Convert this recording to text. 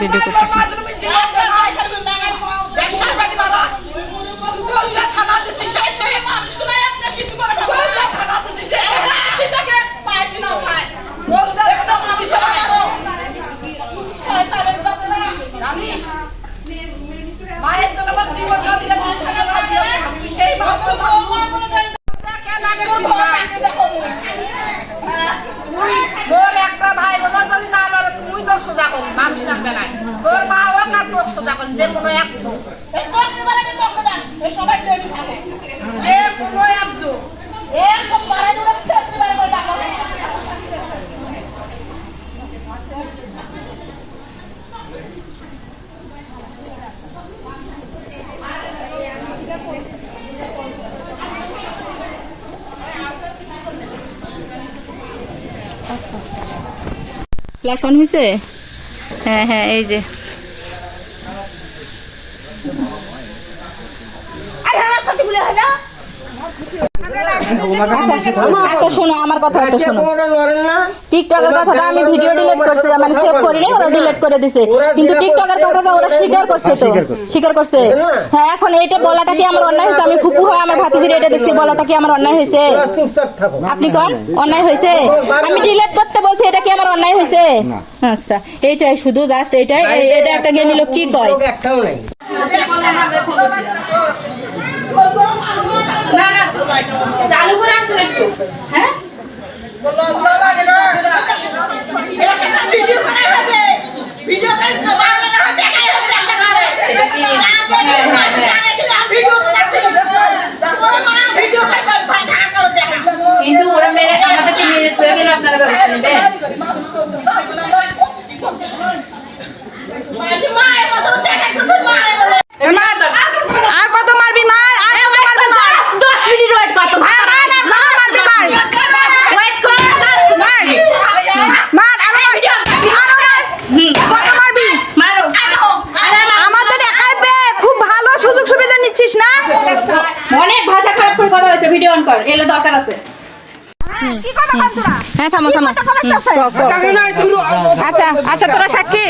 Video করতেছে আমার জীবন না দিলে মন থাকে না সেই তোর একটা ভাই বোন যদি না লড়ে তুই তোর সোজা করবি মানুষ লাগবে না তোর মা ও না তোর সোজা করবি যে কোনো একশো ফ্ল্যাশ অন হয়েছে হ্যাঁ হ্যাঁ এই যে। আচ্ছা শোনো আমার কথা একটু শোনো। টিকটকের কথাটা আমি ভিডিও ডিলিট করছি মানে সেভ ওরা ডিলিট করে দিছে। কিন্তু টিকটকের কথাটা ওরা স্বীকার করছে তো। স্বীকার করছে। হ্যাঁ এখন এটা বলাটা কি আমার অন্যায় হয়েছে? আমি ফুপু হয়ে আমার ভাতিজির এটা দেখছি বলাটা কি আমার অন্যায় হয়েছে? আপনি কন অন্যায় হয়েছে? আমি ডিলিট করতে বলছি এটা কি আমার অন্যায় হয়েছে? আচ্ছা এইটাই শুধু জাস্ট এইটাই এটা একটা জ্ঞানী লোক কি কয়? একটাও নাই। না না চালু করে আসলে একটু। হ্যাঁ? অনেক ভাষা খারাপ করে কথা হয়েছে ভিডিও অন কর এলে দরকার আছে। তোরা? হ্যাঁ থামো থামো। আচ্ছা আচ্ছা তোরা সাক্ষী?